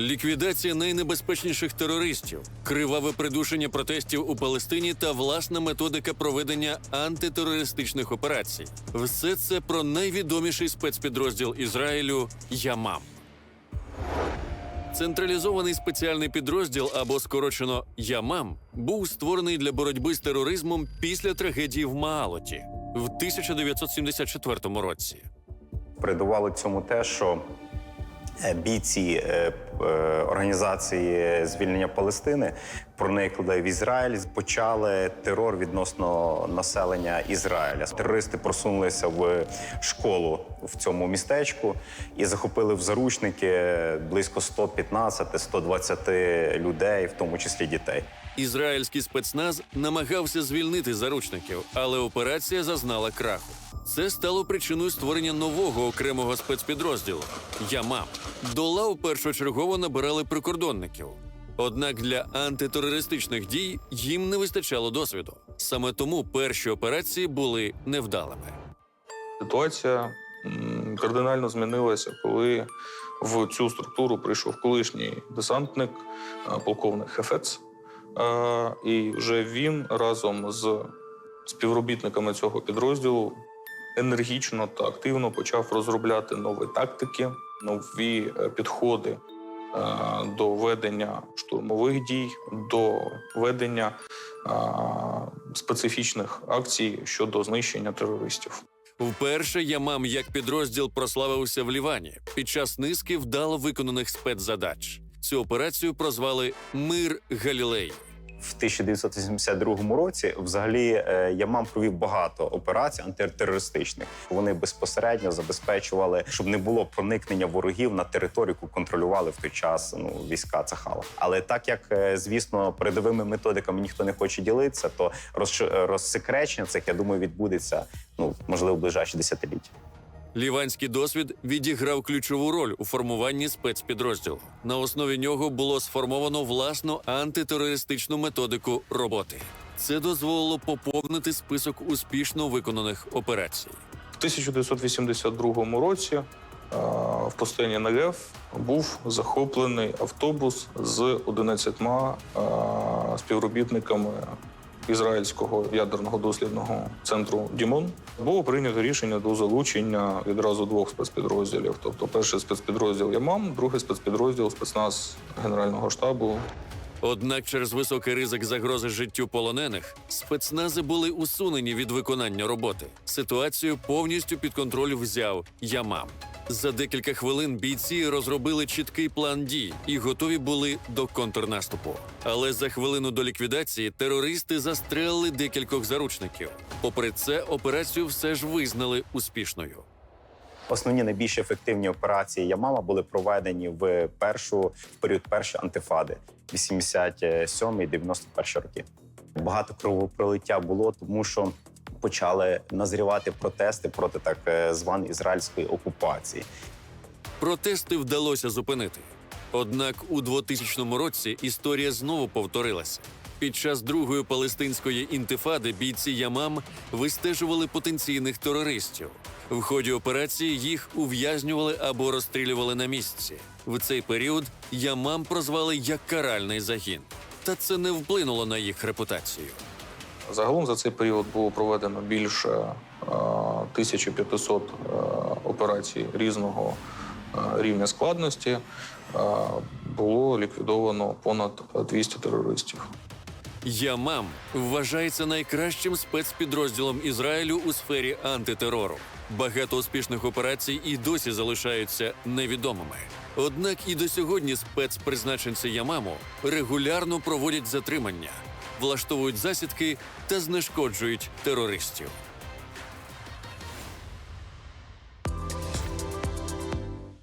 Ліквідація найнебезпечніших терористів, криваве придушення протестів у Палестині та власна методика проведення антитерористичних операцій. Все це про найвідоміший спецпідрозділ Ізраїлю Ямам. Централізований спеціальний підрозділ або скорочено Ямам був створений для боротьби з тероризмом після трагедії в Маалоті в 1974 році. Передувало цьому те, що бійці е, е, організації звільнення Палестини проникли в Ізраїль, почали терор відносно населення Ізраїля. Терористи просунулися в школу в цьому містечку і захопили в заручники близько 115-120 людей, в тому числі дітей. Ізраїльський спецназ намагався звільнити заручників, але операція зазнала краху. Це стало причиною створення нового окремого спецпідрозділу Ямам. До лав першочергово набирали прикордонників. Однак для антитерористичних дій їм не вистачало досвіду. Саме тому перші операції були невдалими. Ситуація кардинально змінилася, коли в цю структуру прийшов колишній десантник, полковник Хефец. І вже він разом з співробітниками цього підрозділу енергічно та активно почав розробляти нові тактики, нові е, підходи е, до ведення штурмових дій, до ведення е, специфічних акцій щодо знищення терористів. Вперше Ямам як підрозділ прославився в Лівані під час низки вдало виконаних спецзадач. Цю операцію прозвали Мир Галілеї. В 1982 році взагалі е, Ямам провів багато операцій антитерористичних. Вони безпосередньо забезпечували, щоб не було проникнення ворогів на територію, яку контролювали в той час ну, війська Цахала. Але так як, е, звісно, передовими методиками ніхто не хоче ділитися, то розсекречення цих, я думаю, відбудеться ну можливо в ближайші десятиліття. Ліванський досвід відіграв ключову роль у формуванні спецпідрозділу. На основі нього було сформовано власну антитерористичну методику роботи. Це дозволило поповнити список успішно виконаних операцій. В 1982 році е, в пустині Негев був захоплений автобус з 11 е, співробітниками ізраїльського ядерного дослідного центру Дімон. Було прийнято рішення до залучення відразу двох спецпідрозділів. Тобто, перший спецпідрозділ Ямам, другий спецпідрозділ спецназ Генерального штабу Однак через високий ризик загрози життю полонених спецнази були усунені від виконання роботи. Ситуацію повністю під контроль взяв Ямам. За декілька хвилин бійці розробили чіткий план дій і готові були до контрнаступу. Але за хвилину до ліквідації терористи застрелили декількох заручників. Попри це, операцію все ж визнали успішною. Основні найбільш ефективні операції Ямама були проведені в першу в період першої антифади 87-91 роки. Багато кровопролиття було, тому що почали назрівати протести проти так е, званої ізраїльської окупації. Протести вдалося зупинити. Однак у 2000 році історія знову повторилася. Під час другої палестинської інтифади бійці Ямам вистежували потенційних терористів. В ході операції їх ув'язнювали або розстрілювали на місці. В цей період Ямам прозвали як каральний загін. Та це не вплинуло на їх репутацію. Загалом за цей період було проведено більше е, 1500 е, операцій різного е, рівня складності. Е, Було ліквідовано понад 200 терористів. Ямам вважається найкращим спецпідрозділом Ізраїлю у сфері антитерору. Багато успішних операцій і досі залишаються невідомими. Однак і до сьогодні спецпризначенці Ямаму регулярно проводять затримання, влаштовують засідки та знешкоджують терористів.